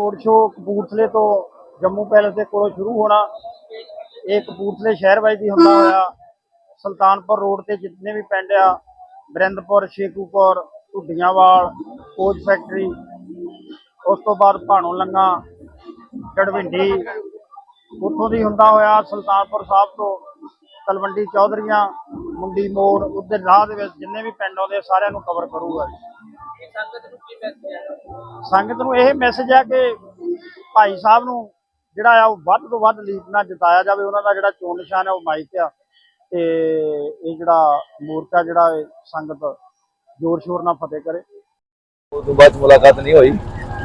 Road show ਕਪੂਰਥਲੇ ਤੋਂ Jammu palace ਦੇ ਕੋਲੋਂ ਸ਼ੁਰੂ ਹੋਣਾ। ਇਹ ਕਪੂਰਥਲੇ ਸ਼ਹਿਰ ਵਿੱਚ ਹੀ ਹੁੰਦਾ ਹੋਇਆ। ਸੁਲਤਾਨਪੁਰ ਰੋਡ ਤੇ ਜਿੰਨੇ ਵੀ ਪਿੰਡ ਆ ਬਰਿੰਦਪੁਰ ਸ਼ੇਖੂਪੁਰ ਢੁੱਡੀਆਂਵਾਲ ਕੋਚ ਫੈਕਟਰੀ ਉਸ ਤੋਂ ਬਾਅਦ ਭਾਣੋ ਲੰਗਾ ਗੜਵਿੰਡੀ ਉੱਥੋਂ ਦੀ ਹੁੰਦਾ ਹੋਇਆ ਸੁਲਤਾਨਪੁਰ ਸਾਹਿਬ ਤੋਂ। ਤਲਵੰਡੀ ਚੌਧਰੀਆਂ ਮੁੰਡੀ ਮੋੜ ਉੱਧਰ ਰਾਹ ਦੇ ਵਿੱਚ ਜਿੰਨੇ ਵੀ ਪਿੰਡ ਆਉਂਦੇ ਆ, ਸਾਰਿਆਂ ਨੂੰ ਕਵਰ ਕਰੂਗਾ। ਜੀ ਸੰਗਤ ਨੂੰ ਕੀ ਮੈਸੇਜ ਹੈ? ਸੰਗਤ ਨੂੰ ਇਹ ਮੈਸੇਜ ਆ ਕਿ ਭਾਈ ਸਾਹਿਬ ਨੂੰ ਜਿਹੜਾ ਆ ਉਹ ਵੱਧ ਤੋਂ ਵੱਧ ਲੀਡ ਨਾਲ ਜਿਤਾਇਆ ਜਾਵੇ ਉਹਨਾਂ ਦਾ ਜਿਹੜਾ ਚੋਣ ਨਿਸ਼ਾਨ ਹੈ ਉਹ ਮਾਈਕ ਆ। ਤੇ ਇਹ ਜਿਹੜਾ ਮੋਰਚਾ ਜਿਹੜਾ ਸੰਗਤ ਜ਼ੋਰ ਸ਼ੋਰ ਨਾਲ ਫਤਿਹ ਕਰੇ। ਉਸ ਤੋਂ ਬਾਅਦ ਮੁਲਾਕਾਤ ਨਹੀਂ ਹੋਈ।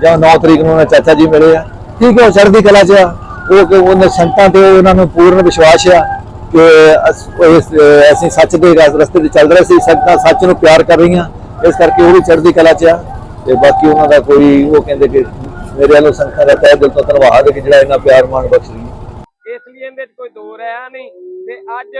ਜਾਂ 9 ਤਰੀਕ ਨੂੰ ਉਹਨਾਂ ਚਾਚਾ ਜੀ ਮਿਲੇ ਆ। ਠੀਕ ਹੈ ਉਹ ਚੜ੍ਹਦੀ ਕਲਾ 'ਚ ਆ। ਉਹ ਕਿ ਉਹਨਾਂ ਸੰਤਾਂ ਤੇ ਉਹਨਾਂ ਨੂੰ ਪੂਰਨ ਵਿਸ਼ਵਾਸ ਆ ਕਿ ਅਸ- ਸੱਚ ਦੇ ਰਸ- ਰਸਤੇ ਤੇ ਚੱਲ ਰਹੇ ਸੀ ਸੰਤਾਂ ਸੱਚ ਨੂੰ ਪਿਆਰ ਕਰ ਰਹੀਆਂ। ਇਸ ਕਰਕੇ ਉਹ ਵੀ ਚੜ੍ਹਦੀ ਕਲਾ 'ਚ ਆ ਤੇ ਬਾਕੀ ਉਹਨਾਂ ਦਾ ਕੋਈ ਉਹ ਕਹਿੰਦੇ ਕਿ ਮੇਰੇ ਵੱਲੋਂ ਸੰਖਾਂ ਦਾ ਤਹਿ ਦਿਲ ਤੋਂ ਧੰਨਵਾਦ ਕਿ ਜਿਹੜਾ ਇੰਨਾ ਪਿਆਰ ਮਾਣ ਬਖਸ਼ ਰਹੀ ਇਸ ਲਈ ਇਹਦੇ ਕੋਈ ਦੋ ਰਿਹਾ ਨਹੀਂ ਤੇ ਅੱਜ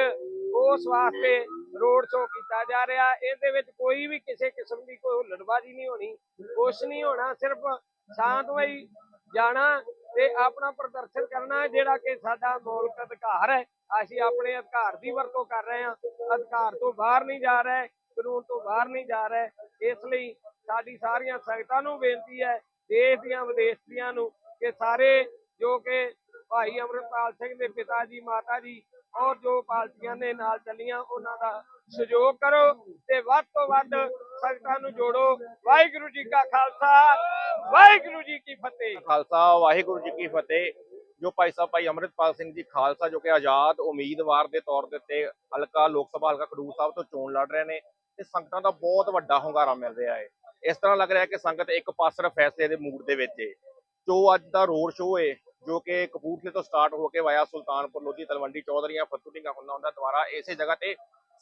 ਉਸ ਵਾਸਤੇ ਰੋਡ ਸ਼ੋਅ ਕੀਤਾ ਜਾ ਰਿਹਾ। ਇਹਦੇ ਵਿੱਚ ਕੋਈ ਵੀ ਕਿਸੇ ਕਿਸਮ ਦੀ ਕੋਈ ਹੁੱਲੜਬਾਜ਼ੀ ਨਹੀਂ ਹੋਣੀ, ਕੁਛ ਨਹੀਂ ਹੋਣਾ, ਸਿਰਫ ਸ਼ਾਂਤਮਈ ਜਾਣਾ ਤੇ ਆਪਣਾ ਪ੍ਰਦਰਸ਼ਨ ਕਰਨਾ ਜਿਹੜਾ ਕਿ ਸਾਡਾ ਮੌਲਿਕ ਅਧਿਕਾਰ ਹੈ। ਅਸੀਂ ਆਪਣੇ ਅਧਿਕਾਰ ਦੀ ਵਰਤੋਂ ਕਰ ਰਹੇ ਹਾਂ। ਅਧਿਕਾਰ ਤੋਂ ਬਾਹਰ ਨਹੀਂ ਜਾ ਰਹੇ। ਕਾਨੂੰਨ ਤੋਂ ਬਾਹਰ ਨਹੀਂ ਜਾ ਰਿਹਾ। ਇਸ ਲਈ ਸਾਡੀ ਸਾਰੀਆਂ ਸੰਗਤਾਂ ਨੂੰ ਬੇਨਤੀ ਹੈ, ਦੇਸ਼ ਦੀਆਂ, ਵਿਦੇਸ਼ ਦੀਆਂ ਨੂੰ, ਕਿ ਸਾਰੇ ਜੋ ਕਿ ਭਾਈ ਅਮਰਪਾਲ ਸਿੰਘ ਦੇ ਪਿਤਾ ਜੀ, ਮਾਤਾ ਜੀ ਔਰ ਜੋ ਪਾਰਟੀਆਂ ਨੇ ਨਾਲ ਚੱਲੀਆਂ, ਉਹਨਾਂ ਦਾ ਸਹਿਯੋਗ ਕਰੋ ਤੇ ਵੱਧ ਤੋਂ ਵੱਧ ਸੰਗਤਾਂ ਨੂੰ ਜੋੜੋ। ਵਾਹਿਗੁਰੂ ਜੀ ਕਾ ਖਾਲਸਾ, ਵਾਹਿਗੁਰੂ ਜੀ ਕੀ ਫਤਿਹ। ਖਾਲਸਾ, ਵਾਹਿਗੁਰੂ ਜੀ ਕੀ ਫਤਿਹ। ਜੋ ਭਾਈ ਸਾਹਿਬ, ਭਾਈ ਅੰਮ੍ਰਿਤਪਾਲ ਸਿੰਘ ਜੀ ਖਾਲਸਾ, ਜੋ ਕਿ ਆਜ਼ਾਦ ਉਮੀਦਵਾਰ ਦੇ ਤੌਰ ਦੇ ਉੱਤੇ ਹਲਕਾ, ਲੋਕ ਸਭਾ, ਹਲਕਾ ਖਡੂਰ ਸਾਹਿਬ ਤੋਂ ਚੋਣ ਲੜ ਰਹੇ ਨੇ। ਤੇ ਸੰਗਤਾਂ ਦਾ ਬਹੁਤ ਵੱਡਾ ਹੁੰਗਾਰਾ ਮਿਲ ਰਿਹਾ ਹੈ। ਇਸ ਤਰ੍ਹਾਂ ਲੱਗ ਰਿਹਾ ਕਿ ਸੰਗਤ ਇੱਕ ਪਾਸਰ ਫੈਸਲੇ ਦੇ ਮੂਡ ਦੇ ਵਿੱਚ ਹੈ। ਜੋ ਅੱਜ ਦਾ ਰੋਡ ਸ਼ੋਅ ਹੈ, ਜੋ ਕਿ ਕਪੂਰਥਲੇ ਤੋਂ ਸਟਾਰਟ ਹੋ ਕੇ ਵਾਇਆ ਸੁਲਤਾਨਪੁਰ, ਲੋਧੀ, ਤਲਵੰਡੀ, ਚੌਧਰੀਆਂ ਫੱਤੂ ਹੁੰਦਾ ਹੁੰਦਾ ਦੁਆਰਾ ਇਸੇ ਜਗ੍ਹਾ ਤੇ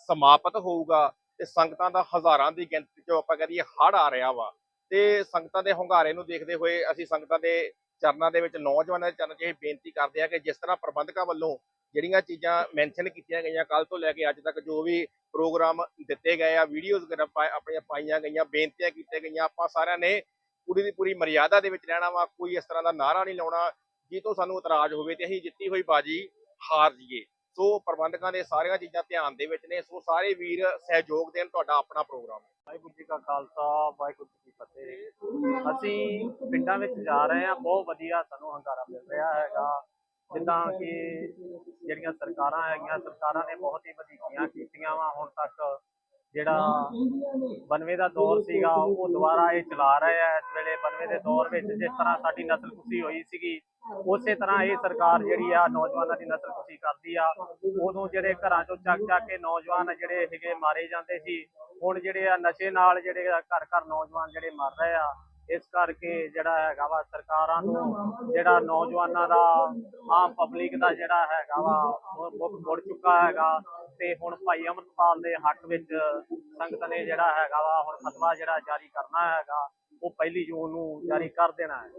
ਸਮਾਪਤ ਹੋਊਗਾ ਤੇ ਸੰਗਤਾਂ ਦਾ ਹਜ਼ਾਰਾਂ ਦੀ ਗਿਣਤੀ ਚੋਂ ਆਪਾਂ ਕਹ ਦਈਏ ਹੜ ਆ ਰਿਹਾ ਵਾ। ਤੇ ਸੰਗਤਾਂ ਦੇ ਹੁੰਗਾਰੇ ਨੂੰ ਦੇਖਦੇ ਹੋਏ ਅਸੀਂ ਸੰਗਤਾਂ ਦੇ ਚਰਨਾਂ ਦੇ ਵਿੱਚ ਨੌਜਵਾਨਾਂ ਦੇ ਚਰਨਾਂ 'ਚ ਇਹ ਬੇਨਤੀ ਕਰਦੇ ਆ ਕਿ ਜਿਸ ਤਰ੍ਹਾਂ ਪ੍ਰਬੰਧਕਾਂ ਵੱਲੋਂ ਜਿਹੜੀਆਂ ਚੀਜ਼ਾਂ ਮੈਂਸ਼ਨ ਕੀਤੀਆਂ ਗਈਆਂ ਕੱਲ ਤੋਂ ਲੈ ਕੇ ਅੱਜ ਤੱਕ, ਜੋ ਵੀ ਪ੍ਰੋਗਰਾਮ ਦਿੱਤੇ ਗਏ ਆ ਵੀਡੀਓਜ਼ ਆਪਣੀਆਂ ਪਾਈਆਂ ਗਈਆਂ, ਬੇਨਤੀਆਂ ਕੀਤੀਆਂ ਗਈਆਂ, ਆਪਾਂ ਸਾਰਿਆਂ ਨੇ ਪੂਰੀ ਦੀ ਪੂਰੀ ਮਰਿਆਦਾ ਦੇ ਵਿੱਚ ਰਹਿਣਾ ਵਾ, ਕੋਈ ਇਸ ਤਰ੍ਹਾਂ ਦਾ ਨਾਰਾ ਨਹੀਂ ਲਾਉਣਾ, ਜੀ ਤੋਂ ਸਾਨੂੰ ਇਤਰਾਜ਼ ਹੋਵੇ ਤੇ ਅਸੀਂ ਜਿੱਤੀ ਹੋਈ ਬਾਜੀ ਹਾਰ ਜਾਈਏ। ਸੋ ਪ੍ਰਬੰਧਕਾਂ ਦੇ ਸਾਰੀਆਂ ਚੀਜ਼ਾਂ ਧਿਆਨ ਦੇ ਵਿੱਚ ਨੇ, ਸੋ ਸਾਰੇ ਵੀਰ ਸਹਿਯੋਗ ਦੇਣ ਤੁਹਾਡਾ ਆਪਣਾ ਪ੍ਰੋਗਰਾਮ ਵਾਹਿਗੁਰੂ ਜੀ ਕਾ ਖਾਲਸਾ, ਵਾਹਿਗੁਰੂ ਜੀ ਕੀ ਫਤਿਹ। ਅਸੀਂ ਪਿੰਡਾਂ ਵਿੱਚ ਜਾ ਰਹੇ ਹਾਂ, ਬਹੁਤ ਵਧੀਆ ਸਾਨੂੰ ਹੰਗਾਰਾ ਮਿਲ ਰਿਹਾ ਹੈਗਾ। ਜਿੱਦਾਂ ਕਿ ਜਿਹੜੀਆਂ ਸਰਕਾਰਾਂ ਹੈਗੀਆਂ, ਸਰਕਾਰਾਂ ਨੇ ਬਹੁਤ ਹੀ ਵਧੀਕੀਆਂ ਕੀਤੀਆਂ ਵਾ, ਹੁਣ ਤੱਕ ਜਿਹੜਾ ਬਨਵੇ ਦਾ ਦੌਰ ਸੀਗਾ, ਉਹ ਦੁਬਾਰਾ ਇਹ ਚਲਾ ਰਹੇ ਆ। ਇਸ ਵੇਲੇ ਬਨਵੇ ਦੇ ਦੌਰ ਵਿੱਚ ਜਿਸ ਤਰ੍ਹਾਂ ਸਾਡੀ ਨਸਲਕੁਸ਼ੀ ਹੋਈ ਸੀਗੀ, ਉਸੇ ਤਰ੍ਹਾਂ ਇਹ ਸਰਕਾਰ ਜਿਹੜੀ ਆ, ਨੌਜਵਾਨਾਂ ਦੀ ਨਸਲਕੁਸ਼ੀ ਕਰਦੀ ਆ। ਉਦੋਂ ਜਿਹੜੇ ਘਰਾਂ ਚੋਂ ਚੱਕ ਚੱਕ ਕੇ ਨੌਜਵਾਨ ਜਿਹੜੇ ਹੈਗੇ ਮਾਰੇ ਜਾਂਦੇ ਸੀ, ਹੁਣ ਜਿਹੜੇ ਆ ਨਸ਼ੇ ਨਾਲ ਜਿਹੜੇ ਘਰ ਘਰ ਨੌਜਵਾਨ ਜਿਹੜੇ ਮਰ ਰਹੇ ਆ ਇਸ ਕਰਕੇ ਜਿਹੜਾ ਹੈਗਾ ਵਾ ਸਰਕਾਰਾਂ ਨੂੰ ਜਿਹੜਾ ਨੌਜਵਾਨਾਂ ਦਾ ਆਮ ਪਬਲਿਕ ਦਾ ਜਿਹੜਾ ਹੈਗਾ ਵਾ ਮੁੱਖ ਮੁੜ ਚੁੱਕਾ ਹੈਗਾ ਤੇ ਹੁਣ ਭਾਈ ਅਮਰਪਾਲ ਦੇ ਹੱਕ ਵਿੱਚ ਸੰਗਤ ਨੇ ਜਿਹੜਾ ਹੈਗਾ ਵਾ ਹੁਣ ਫਤਵਾ ਜਿਹੜਾ ਜਾਰੀ ਕਰਨਾ ਹੈਗਾ ਉਹ ਪਹਿਲੀ ਜੂਨ ਨੂੰ ਜਾਰੀ ਕਰ ਦੇਣਾ ਹੈ।